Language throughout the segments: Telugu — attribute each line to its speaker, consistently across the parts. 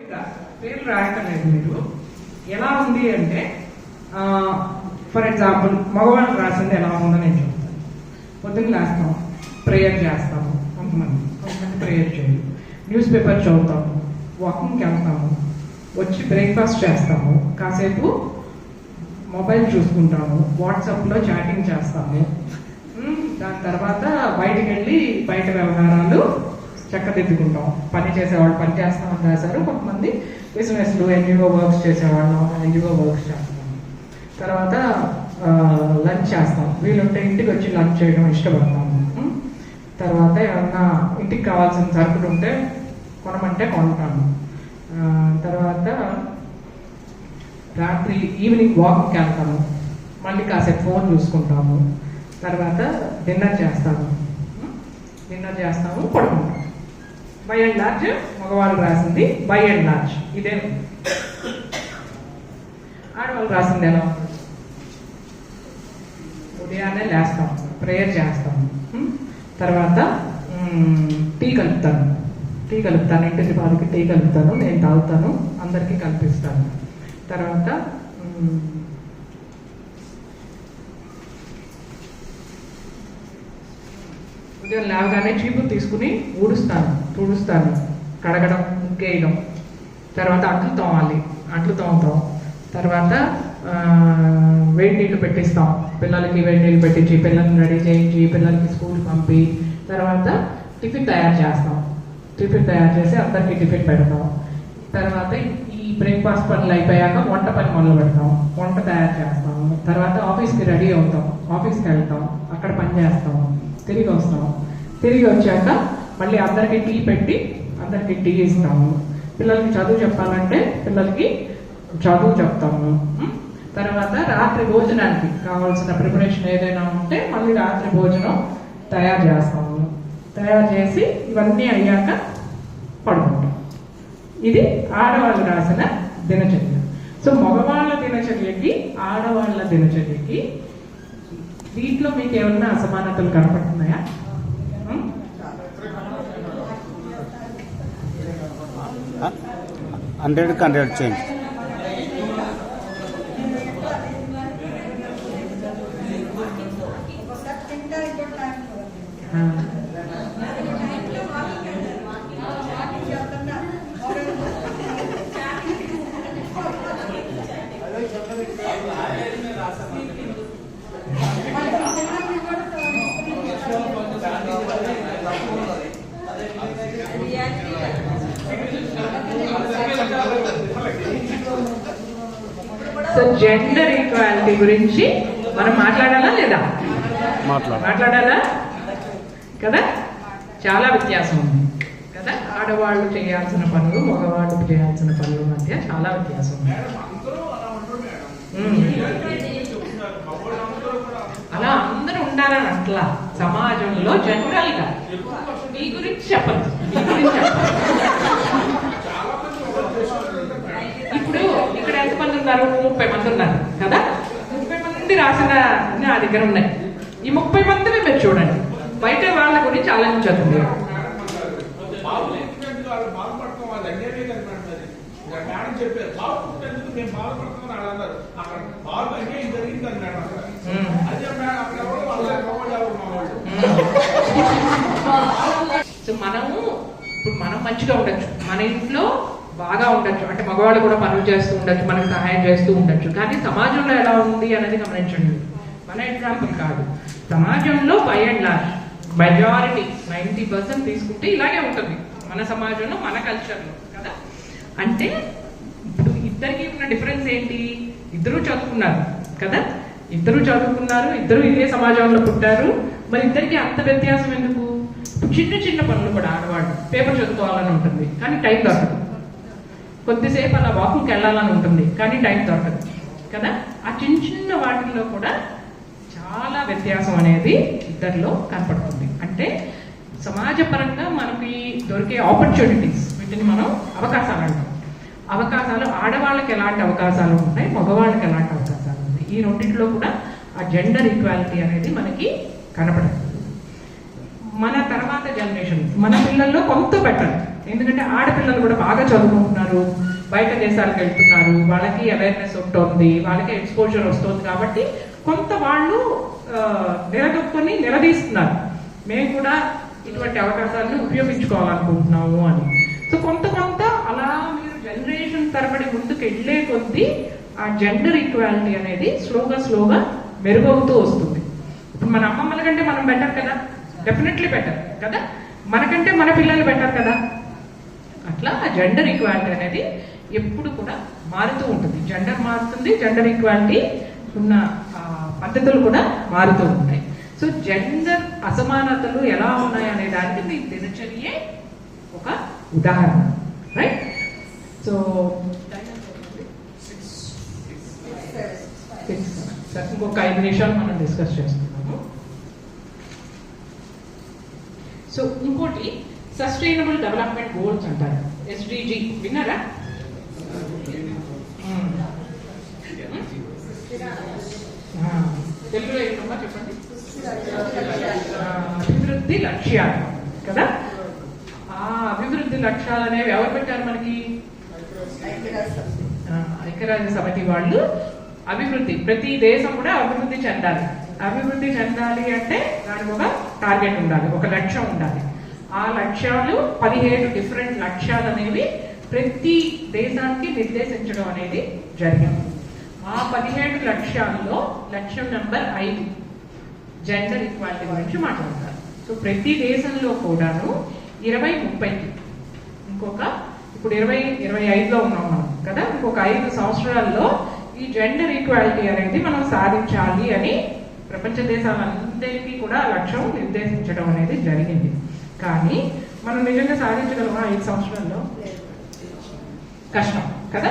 Speaker 1: పేరు రాయటలేదు మీరు. ఎలా ఉంది అంటే ఫర్ ఎగ్జాంపుల్ మగవాళ్ళు రాసింది ఎలా ఉందో నేను చెప్తాను. పొద్దున్న లేస్తాం ప్రేయర్ చేస్తాము కొంతమంది కొంతమంది ప్రేయర్ చేయరు. న్యూస్ పేపర్ చదువుతాము వాకింగ్కి వెళ్తాము వచ్చి బ్రేక్ఫాస్ట్ చేస్తాము కాసేపు మొబైల్ చూసుకుంటాము వాట్సాప్లో చాటింగ్ చేస్తాము. దాని తర్వాత బయటకు వెళ్ళి బయట వ్యవహారాలు చక్కదిద్దుకుంటాం పని చేసేవాళ్ళు పని చేస్తామని రాశారు కొంతమంది బిజినెస్లు ఎన్యూగో వర్క్స్ చేసేవాళ్ళం ఎన్యూగో వర్క్స్ చేస్తాం. తర్వాత లంచ్ చేస్తాం. వీలుంటే ఇంటికి వచ్చి లంచ్ చేయడం ఇష్టపడతాము తర్వాత ఏమన్నా ఇంటికి కావాల్సిన సరుకులు ఉంటే కొనమంటే కొంటాము. తర్వాత రాత్రి ఈవినింగ్ వాకింగ్కి వెళ్తాము. మళ్ళీ కాసేపు ఫోన్ చూసుకుంటాము. తర్వాత డిన్నర్ చేస్తాము. డిన్నర్ చేస్తాము పడుకుంటాము. బై అండ్ లార్జ్ మగవాళ్ళు రాసింది బై అండ్ లార్జ్ ఇదే. ఆడవాళ్ళు రాసింది ఎలా? ఉదయాన్నే లేస్తాం ప్రేయర్ చేస్తాం. తర్వాత టీ కలుపుతాను. టీ కలుపుతాను ఇంటి వారికి టీ కలుపుతాను నేను తాగుతాను అందరికీ కల్పిస్తాను. తర్వాత ఉదయం లేవగానే చీపురు తీసుకుని ఊడుస్తాను తుడుస్తాను కడగడం ముగ్గేయడం తర్వాత అంట్లు తోమాలి అంట్లు తోముతాం. తర్వాత వేడి నీళ్ళు పెట్టిస్తాం. పిల్లలకి వేడి నీళ్ళు పెట్టించి పిల్లల్ని రెడీ చేయించి పిల్లలకి స్కూల్ పంపి తర్వాత టిఫిన్ తయారు చేస్తాం. టిఫిన్ తయారు చేసి అందరికీ టిఫిన్ పెడతాం. తర్వాత ఈ బ్రేక్ఫాస్ట్ పనులు అయిపోయాక వంట పని మొదలు పెడతాం. వంట తయారు చేస్తాం. తర్వాత ఆఫీస్కి రెడీ అవుతాం. ఆఫీస్కి వెళ్తాం. అక్కడ పని చేస్తాం. తిరిగి వస్తాము. తిరిగి వచ్చాక మళ్ళీ అందరికీ టీ పెట్టి అందరికీ టీ ఇస్తాము. పిల్లలకి చదువు చెప్పాలంటే పిల్లలకి చదువు చెప్తాము. తర్వాత రాత్రి భోజనానికి కావాల్సిన ప్రిపరేషన్ ఏదైనా ఉంటే మళ్ళీ రాత్రి భోజనం తయారు చేస్తాము. తయారు చేసి ఇవన్నీ అయ్యాక పడుకుంటాం. ఇది ఆడవాళ్ళు రాసిన దినచర్య. సో మగవాళ్ళ దినచర్యకి ఆడవాళ్ళ దినచర్యకి దీంట్లో మీకు ఏమన్నా అసమానతలు కనపడుతున్నాయా ఉం?
Speaker 2: హండ్రెడ్కి hundred change.
Speaker 1: So gender equality గురించి మనం మాట్లాడాలా లేదా?
Speaker 2: మాట్లాడు
Speaker 1: మాట్లాడాలా? కదా? చాలా వ్యత్యాసం ఉంది. కదా? ఆడవాళ్ళు చేయాల్సిన పనులు మగవాళ్ళు చేయాల్సిన పనుల మధ్య చాలా వ్యత్యాసం ఉంది. అలా అందరూ ఉండాలని అట్లా సమాజంలో జనరల్గా. మీ గురించి చెప్పదు మీ గురించి చెప్పదు ఇప్పుడు ఇక్కడ ఎంతమంది ఉన్నారు ముప్పై మంది ఉన్నారు కదా? ముప్పై మంది రాసిన నా దగ్గర ఉన్నాయి. ఈ ముప్పై మందిని మీరు చూడండి. బయట వాళ్ళ గురించి ఆలోచించదు సో మనము ఇప్పుడు మనం మంచిగా ఉండొచ్చు. మన ఇంట్లో బాగా ఉండొచ్చు. అంటే మగవాళ్ళు కూడా పనులు చేస్తూ ఉండొచ్చు మనకు సహాయం చేస్తూ ఉండొచ్చు. కానీ సమాజంలో ఎలా ఉంది అనేది గమనించండి. మన ఎగ్జాంపుల్ కాదు. సమాజంలో by and large majority ninety percent తీసుకుంటే ఇలాగే ఉంటుంది. మన సమాజంలో మన కల్చర్లో కదా? అంటే ఇప్పుడు ఇద్దరికి ఉన్న డిఫరెన్స్ ఏంటి? ఇద్దరు చదువుకున్నారు కదా? ఇద్దరు చదువుకున్నారు ఇద్దరు ఇదే సమాజంలో పుట్టారు. మరి ఇద్దరికి అంత వ్యత్యాసం ఎందుకు? చిన్న చిన్న పనులు కూడా ఆడవాళ్ళు పేపర్ చదువుకోవాలని ఉంటుంది. కానీ టైం దొరకదు. కొద్దిసేపు అలా వాకింగ్కి వెళ్ళాలని ఉంటుంది. కానీ టైం దొరకదు. కదా? ఆ చిన్న చిన్న వాటిల్లో కూడా చాలా వ్యత్యాసం అనేది ఇద్దరిలో కనపడుతుంది. అంటే సమాజపరంగా మనకి దొరికే ఆపర్చునిటీస్ వీటిని మనం అవకాశాలు అంటాం. అవకాశాలు ఆడవాళ్ళకి ఎలాంటి అవకాశాలు ఉంటాయి? మగవాళ్ళకి ఎలాంటి అవకాశాలు ఉంటాయి? ఈ రెండింటిలో కూడా ఆ జెండర్ ఈక్వాలిటీ అనేది మనకి కనపడదు. మన తర్వాత జనరేషన్ మన పిల్లల్లో కొంత బెటర్ ఎందుకంటే ఆడపిల్లలు కూడా బాగా చదువుకుంటున్నారు బయట దేశాలకు వెళ్తున్నారు వాళ్ళకి అవేర్నెస్ ఉంటుంది వాళ్ళకి ఎక్స్పోజర్ వస్తుంది కాబట్టి కొంత వాళ్ళు ఆ, నిలదొక్కుని నిలదీస్తున్నారు. మేము కూడా ఇటువంటి అవకాశాలను ఉపయోగించుకోవాలనుకుంటున్నాము అని. సో కొంత కొంత అలా మీరు జనరేషన్ తరబడి ముందుకు వెళ్ళే కొద్దీ ఆ జెండర్ ఈక్వాలిటీ అనేది స్లోగా స్లోగా మెరుగవుతూ వస్తుంది. ఇప్పుడు మన అమ్మమ్మల కంటే మనం బెటర్ కదా? డెఫినెట్లీ బెటర్ కదా? మనకంటే మన పిల్లలు బెటర్ కదా? అట్లా ఆ జెండర్ ఈక్వాలిటీ అనేది ఎప్పుడు కూడా మారుతూ ఉంటుంది. జెండర్ మారుతుంది జెండర్ ఈక్వాలిటీ ఉన్న పద్ధతులు కూడా మారుతూ ఉంటాయి. సో జెండర్ అసమానతలు ఎలా ఉన్నాయి అనే దానికి మీ దినచర్యే ఒక ఉదాహరణ. రైట్ సో ఇంకొక ఐదు నిమిషాలు మనం డిస్కస్ చేస్తున్నాము సో ఇంకోటి సస్టైనబుల్ డెవలప్మెంట్ గోల్స్ అంటారు. ఎస్డిజి విన్నారా? తెలుగులో ఏంటమ్మా చెప్పండి? అభివృద్ధి లక్ష్యాలు. కదా? ఆ అభివృద్ధి లక్ష్యాలు అనేవి ఎవరు పెట్టారు మనకి? ఐక్యరాజ్య సమితి వాళ్ళు అభివృద్ధి. ప్రతి దేశం కూడా అభివృద్ధి చెందాలి. అభివృద్ధి చెందాలి అంటే దానికి ఒక టార్గెట్ ఉండాలి ఒక లక్ష్యం ఉండాలి. ఆ లక్ష్యాలు పదిహేడు డిఫరెంట్ లక్ష్యాలు అనేవి ప్రతి దేశానికి నిర్దేశించడం అనేది జరిగింది. ఆ పదిహేడు లక్ష్యాల్లో లక్ష్యం నెంబర్ ఐదు జెండర్ ఈక్వాలిటీ గురించి మాట్లాడతారు. సో ప్రతి దేశంలో కూడాను ఇరవై ముప్పైకి ఇంకొక ఇప్పుడు ఇరవై ఇరవై ఐదులో ఉన్నాం మనం కదా? ఇంకొక ఐదు సంవత్సరాల్లో ఈ జెండర్ ఈక్వాలిటీ అనేది మనం సాధించాలి అని ప్రపంచ దేశాలందరికీ కూడా లక్ష్యం నిర్దేశించడం అనేది జరిగింది. కానీ మనం నిజంగా సాధించగలమా ఐదు సంవత్సరాల్లో? కష్టం కదా?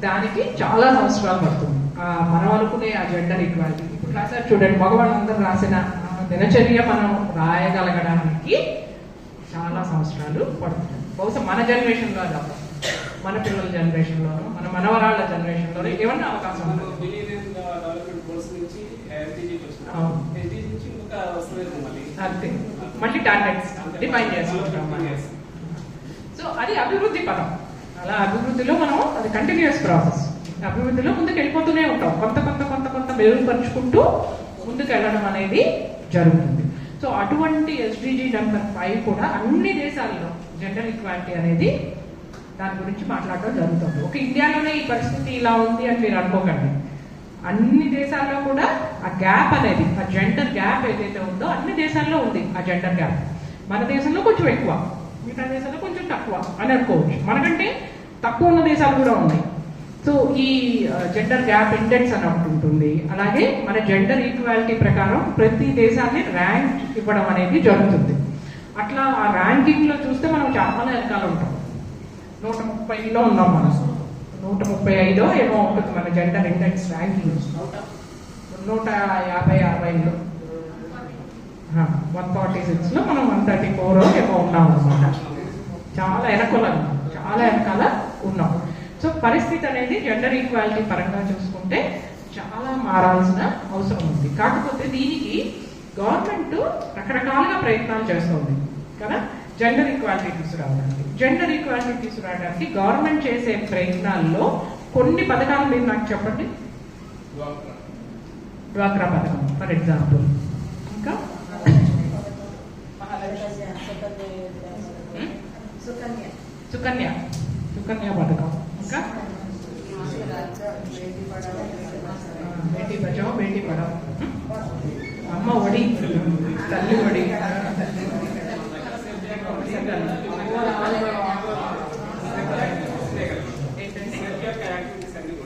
Speaker 1: దానికి చాలా సంవత్సరాలు పడుతుంది. ఆ మనం అనుకునే ఆ జెండర్ ఈక్వాలిటీ ఇప్పుడు రాశారు చూడండి మగవాళ్ళందరూ రాసిన దినచర్య మనం రాయగలగడానికి చాలా సంవత్సరాలు పడుతుంది. బహుశా మన జనరేషన్లో అవ్వదు. మన పిల్లల జనరేషన్లోనూ మన మనవరాళ్ళ జనరేషన్లోనూ ఏమన్నా అవకాశం అంతే. మళ్ళీ టార్గెట్స్ డిఫైన్ చేసుకుంటాం. సో అది అభివృద్ధి పదం. అలా అభివృద్ధిలో మనం అది కంటిన్యూస్ ప్రాసెస్ అభివృద్ధిలో ముందుకు వెళ్ళిపోతూనే ఉంటాం. కొంత కొంత కొంత కొంత మెరుగుపరుచుకుంటూ ముందుకు వెళ్ళడం అనేది జరుగుతుంది. సో అటువంటి ఎస్డిజి నెంబర్ ఫైవ్ కూడా అన్ని దేశాల్లో జెండర్ ఈక్వాలిటీ అనేది దాని గురించి మాట్లాడడం జరుగుతుంది. ఒక ఇండియాలోనే ఈ పరిస్థితి ఇలా ఉంది అని మీరు అనుకోకండి. అన్ని దేశాల్లో కూడా ఆ గ్యాప్ అనేది ఆ జెండర్ గ్యాప్ ఏదైతే ఉందో అన్ని దేశాల్లో ఉంది ఆ జెండర్ గ్యాప్ మన దేశంలో కొంచెం ఎక్కువ. మిగతా దేశాల్లో కొంచెం తక్కువ అని అనుకోవచ్చు మనకంటే తక్కువ ఉన్న దేశాలు కూడా ఉన్నాయి. సో ఈ జెండర్ గ్యాప్ ఇండెక్స్ అని ఒకటి ఉంటుంది. అలాగే మన జెండర్ ఈక్వాలిటీ ప్రకారం ప్రతి దేశాన్ని ర్యాంక్ ఇవ్వడం అనేది జరుగుతుంది. అట్లా ఆ ర్యాంకింగ్లో చూస్తే మనం చాలా వెనకాల ఉంటాం. నూట ముప్పైలో ఉన్నాం మనం. నూట ముప్పై ఐదో ఏమో ఉంటుంది మన జెండర్ ఇండెక్స్ ర్యాంకింగ్ నూట యాభై అరవైలో. వన్ ఫార్టీ సిక్స్లో మనం వన్ థర్టీ ఫోర్ ఏమో ఉన్నాం అనమాట చాలా వెనకాల చాలా వెనకాల ఉన్నాం. సో పరిస్థితి అనేది జెండర్ ఈక్వాలిటీ పరంగా చూసుకుంటే చాలా మారాల్సిన అవసరం ఉంది. కాకపోతే దీనికి గవర్నమెంట్ రకరకాలుగా ప్రయత్నాలు చేస్తుంది కదా? జెండర్ ఈక్వాలిటీ తీసుకురావడానికి. జెండర్ ఈక్వాలిటీ తీసుకురావడానికి గవర్నమెంట్ చేసే ప్రయత్నాల్లో కొన్ని పథకాలు మీరు నాకు చెప్పండి. డ్వాక్రా. పథకం ఫర్ ఎగ్జాంపుల్ ఇంకా? सुकन्या सुकन्या सुकन्या पथकम ఇంకా బేటీ బచావో బేటీ పడావు అమ్మ ఒడి తల్లి ఒడి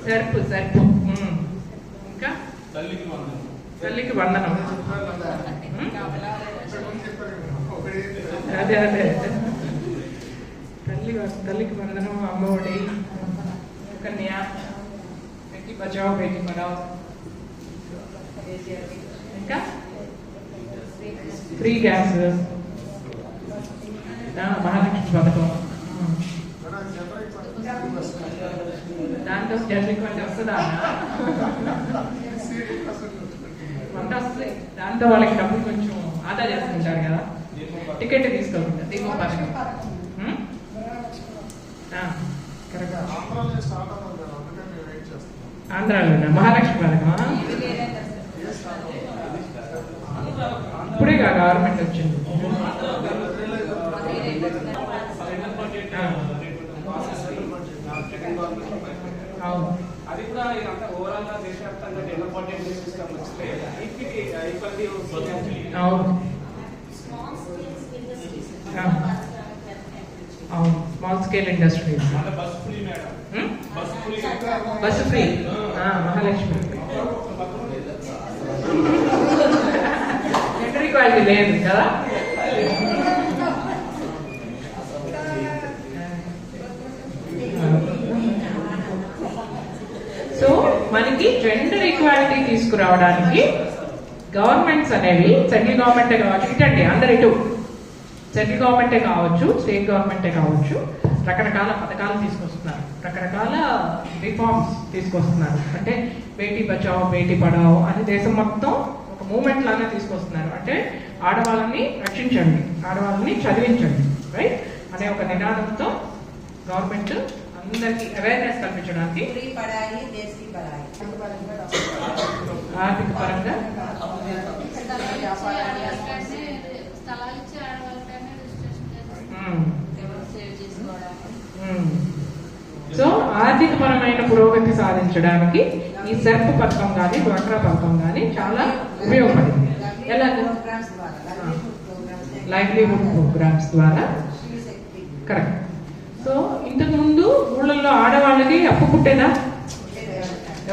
Speaker 1: సర్పు సర్పు ఇంకా
Speaker 3: తల్లికి వందనం
Speaker 1: అదే అదే తల్లికి వందనం అమ్మఒడి కన్య బేటీ బచాओ బేటీ పడాओ ఇంకా? ఫ్రీ గ్యాస్ ఆ, మహాలక్ష్మి పథకం. ఉమ్. దాంతో జనరిక్ వంట వస్తుందా? వంట వస్తుంది. దాంతో వాళ్ళకి డబ్బులు కొంచెం ఆదా చేసుకుంటారు కదా. టికెట్ తీసుకెళ్తుంటారు దీపం పథకం ఉమ్? కరెక్ట్
Speaker 4: ఆంధ్రాలో స్టార్ట్ అవ్వాలి కదా అందుకని మేము వెయిట్ చేస్తున్నాం
Speaker 1: ఆంధ్రాలోనా మహాలక్ష్మి పథకమా
Speaker 4: ఏ స్టార్ట్ అవ్వాలి
Speaker 1: ఇప్పుడే కాదు గవర్నమెంట్ వచ్చింది. అవును.
Speaker 5: అది కూడా ఇదంతా ఓవరాల్గా దేశవ్యాప్తంగా జనరల్ పార్టీ సిస్టమ్ వస్తే ఈక్విటీ ఈక్వాలిటీ
Speaker 1: అవును అవును. స్కేల్ ఇండస్ట్రీస్
Speaker 3: మన bus free
Speaker 1: Mahalakshmi gender equality లేదు కదా? సో మనకి జెండర్ ఈక్వాలిటీ తీసుకురావడానికి గవర్నమెంట్స్ అనేవి సెంట్రల్ గవర్నమెంటే కావచ్చు ఇటండి అందరు ఇటు సెంట్రల్ గవర్నమెంటే కావచ్చు స్టేట్ గవర్నమెంటే కావచ్చు. రకరకాల పథకాలు తీసుకొస్తున్నారు. రకరకాల రిఫార్మ్స్ తీసుకొస్తున్నారు. అంటే బేటీ బచావ్ బేటీ పడావ్ అని దేశం మొత్తం ఒక మూమెంట్ లాగా తీసుకొస్తున్నారు. అంటే ఆడవాళ్ళని రక్షించండి. ఆడవాళ్ళని చదివించండి. రైట్ అనే ఒక నినాదంతో గవర్నమెంట్ అందరికీ అవేర్నెస్ కల్పించడానికి ఆర్థిక పరంగా
Speaker 6: స్థలాలు
Speaker 1: Hmm. సో ఆర్థిక పరమైన పురోగతి సాధించడానికి ఈ సెర్ప్ పథకం కానీ డ్వాక్రా పథకం కానీ చాలా ఉపయోగపడింది. ఎలా?
Speaker 7: ప్రోగ్రామ్స్
Speaker 1: లైవ్లీహుడ్ ప్రోగ్రామ్స్ ద్వారా. కరెక్ట్ సో ఇంతకు ముందు ఊళ్ళల్లో ఆడవాళ్ళకి అప్పు పుట్టేదా?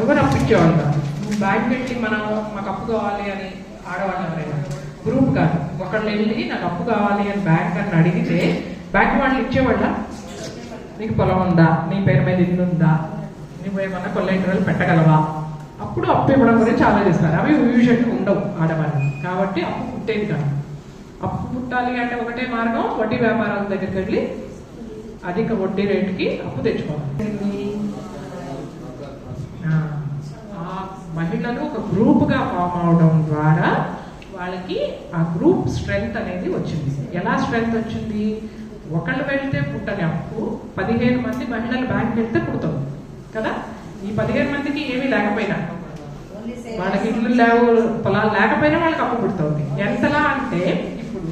Speaker 1: ఎవరు అప్పు ఇచ్చేవాళ్ళు కాదు. బ్యాంక్ వెళ్ళి మనం మాకు అప్పు కావాలి అని ఆడవాళ్ళు ఎవరైనా? గ్రూప్ కాదు. ఒకళ్ళు వెళ్ళి నాకు అప్పు కావాలి అని బ్యాంక్ అని అడిగితే బ్యాంక్ వాళ్ళు ఇచ్చేవాళ్ళ? నీకు పొలం ఉందా? నీ పేరు మీద ఇల్లు ఉందా? నువ్వు ఏమన్నా కొల్లెంటర్లు పెట్టగలవా? అప్పుడు అప్పు ఇవ్వడం గురించి ఆలోచిస్తారు. అవి యూజువల్గా ఉండవు ఆడవాళ్ళు. కాబట్టి అప్పు పుట్టేది కాదు. అప్పు పుట్టాలి అంటే ఒకటే మార్గం వడ్డీ వ్యాపారాల దగ్గరికి వెళ్ళి అధిక వడ్డీ రేటుకి అప్పు తెచ్చుకోవాలి. ఆ, మహిళలు ఒక గ్రూప్గా ఫామ్ అవడం ద్వారా వాళ్ళకి ఆ గ్రూప్ స్ట్రెంగ్త్ అనేది వచ్చింది. ఎలా స్ట్రెంగ్త్ వచ్చింది? ఒకళ్ళు వెళ్తే పుట్టని అప్పు పదిహేను మంది మహిళలు బ్యాంక్ వెళ్తే పుడుతుంది కదా? ఈ పదిహేను మందికి ఏమీ లేకపోయినా. వాళ్ళకి ఇల్లు లేవు పొలాలు లేకపోయినా వాళ్ళకి అప్పు పుడుతుంది ఎంతలా అంటే ఇప్పుడు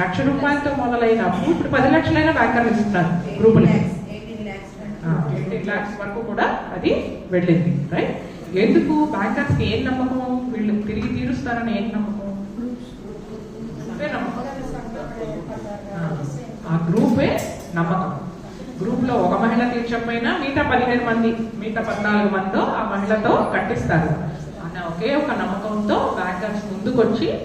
Speaker 1: లక్ష రూపాయలతో మొదలైన అప్పు ఇప్పుడు పది లక్షలైనా బ్యాంకర్లు ఇస్తున్నారు గ్రూపులకి
Speaker 7: ఎయిటీన్ ల్యాక్స్
Speaker 1: వరకు. కూడా అది వెళ్ళింది రైట్ ఎందుకు? బ్యాంకర్స్కి ఏం నమ్మకం? వీళ్ళు తిరిగి తీరుస్తారని ఏం నమ్మకం? నమ్మకం. ఆ, గ్రూపే నమ్మకం. గ్రూప్లో ఒక మహిళ తీర్చకపోయినా మిగతా పదిహేను మంది మిగతా పద్నాలుగు మందితో ఆ మహిళతో కట్టిస్తారు. అన్న ఒకే ఒక నమ్మకంతో బ్యాంకర్స్ ముందుకొచ్చి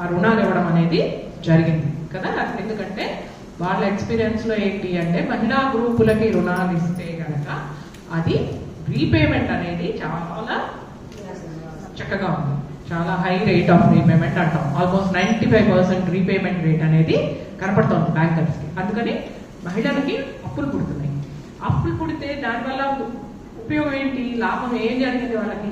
Speaker 1: ఆ రుణాలు ఇవ్వడం అనేది జరిగింది. కదా? ఎందుకంటే వాళ్ళ ఎక్స్పీరియన్స్లో ఏంటి అంటే మహిళా గ్రూపులకి రుణాలు ఇస్తే కనుక అది రీపేమెంట్ అనేది చాలా చక్కగా ఉంది. చాలా హై రేట్ ఆఫ్ రీపేమెంట్ అంటాం. Almost ninety five percent repayment rate అనేది కనపడుతోంది బ్యాంకర్స్కి. అందుకని మహిళలకి అప్పులు పుడుతున్నాయి. అప్పులు పుడితే దానివల్ల ఉపయోగం ఏంటి? లాభం ఏం జరిగింది వాళ్ళకి?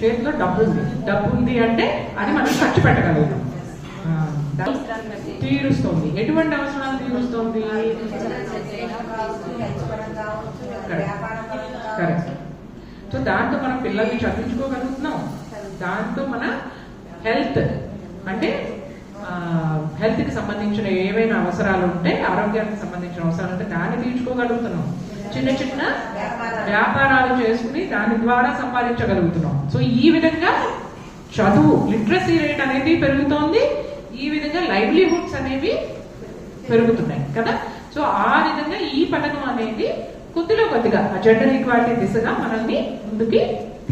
Speaker 1: చేతిలో డబ్బు ఉంది. డబ్బు ఉంది అంటే అది మనం ఖర్చు పెట్టగలుగుతాం. తీరుస్తుంది. ఎటువంటి అవసరాలు తీరుస్తుంది? కరెక్ట్ సో దాంతో మనం పిల్లల్ని చదివించుకోగలుగుతున్నాం. దాంతో మన హెల్త్ అంటే హెల్త్కి సంబంధించిన ఏవైనా అవసరాలు ఉంటే ఆరోగ్యానికి సంబంధించిన అవసరాలు ఉంటే దాన్ని తీర్చుకోగలుగుతున్నాం. చిన్న చిన్న వ్యాపారాలు చేసుకుని దాని ద్వారా సంపాదించగలుగుతున్నాం. సో ఈ విధంగా చదువు లిటరసీ రేట్ అనేది పెరుగుతోంది. ఈ విధంగా లైవ్లీహుడ్స్ అనేవి పెరుగుతున్నాయి కదా? సో ఆ విధంగా ఈ పథకం అనేది కొద్దిలో కొద్దిగా జెండర్ ఈక్వాలిటీ దిశగా మనల్ని ముందుకి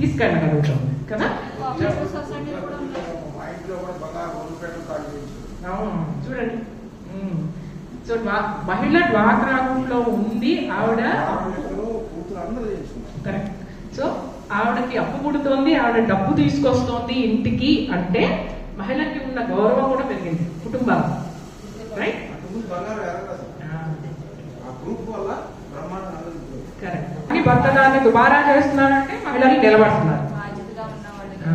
Speaker 1: తీసుకెళ్ళగలుగుతాం. కదా?
Speaker 4: ఇంట్లో కూడా బాగా
Speaker 1: అవును, చూడండి. సో మహిళ డ్వాక్రా గ్రూప్లో ఉంది ఆవిడ కరెక్ట్. సో ఆవిడకి అప్పు పుడుతోంది ఆవిడ డబ్బు తీసుకొస్తోంది ఇంటికి అంటే మహిళకి ఉన్న గౌరవం కూడా పెరిగింది కుటుంబాలు. రైట్? కరెక్ట్. అని భర్త దాన్ని దుబారా చేస్తున్నారంటే మహిళలు నిలబడుతుంది
Speaker 6: బాధ్యతగా ఉన్న వాళ్ళకి
Speaker 1: ఆ,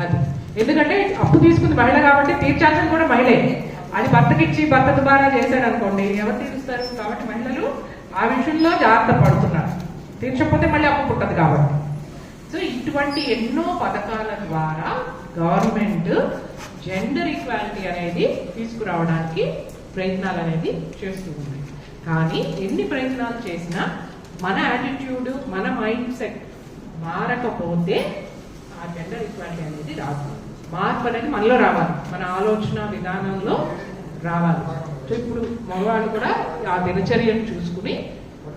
Speaker 1: అది ఎందుకంటే అప్పు తీసుకుంది మహిళ కాబట్టి తీర్చాల్సింది కూడా మహిళే. అది భర్తకిచ్చి భర్త దుబారా చేశాడు అనుకోండి ఎవరు తీరుస్తారు? కాబట్టి మహిళలు ఆ విషయంలో జాగ్రత్త పడుతున్నారు. తీర్చకపోతే మళ్ళీ అప్పు పుట్టదు కాబట్టి. సో ఇటువంటి ఎన్నో పథకాల ద్వారా గవర్నమెంట్ జెండర్ ఈక్వాలిటీ అనేది తీసుకురావడానికి ప్రయత్నాలు అనేది చేస్తుంది కానీ ఎన్ని ప్రయత్నాలు చేసినా మన యాటిట్యూడ్ మన మైండ్ సెట్ మారకపోతే ఆ జెండర్ ఈక్వాలిటీ అనేది రాదు. మార్పు అనేది మనలో రావాలి. మన ఆలోచన విధానంలో రావాలి. సో ఇప్పుడు మగవాళ్ళు కూడా ఆ దినచర్యను చూసుకుని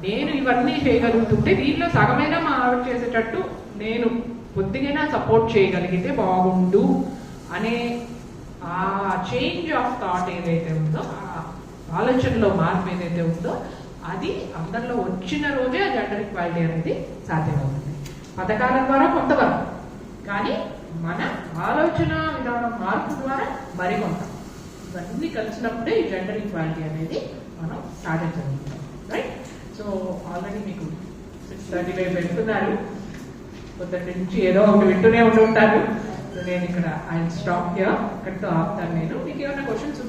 Speaker 1: నేను ఇవన్నీ చేయగలుగుతుంటే దీనిలో సగమైనా మా ఆవిడ చేసేటట్టు నేను కొద్దిగైనా సపోర్ట్ చేయగలిగితే బాగుండు అనే ఆ చేంజ్ ఆఫ్ థాట్ ఏదైతే ఉందో ఆ ఆలోచనలో మార్పు ఏదైతే ఉందో అది అందరిలో వచ్చిన రోజే ఆ జెండర్ ఈక్వాలిటీ అనేది సాధ్యమవుతుంది. పథకాల ద్వారా కొంతవరకు. కానీ మన ఆలోచన విధానం మార్పు ద్వారా మరికొంత. ఇవన్నీ కలిసినప్పుడే ఈ జెండర్ ఈక్వాలిటీ అనేది మనం సాధించగలుగుతాం. రైట్ సో ఆల్రెడీ మీకు సిక్స్ థర్టీ ఫైవ్ పెడుతున్నారు. పొద్దుటి నుంచి ఏదో ఒకటి వింటూనే ఉంటూ ఉంటారు. సో నేను ఇక్కడ ఐ స్టాప్ హియర్ ఇక్కడితో ఆపుతాను నేను. మీకు ఏమైనా క్వశ్చన్స్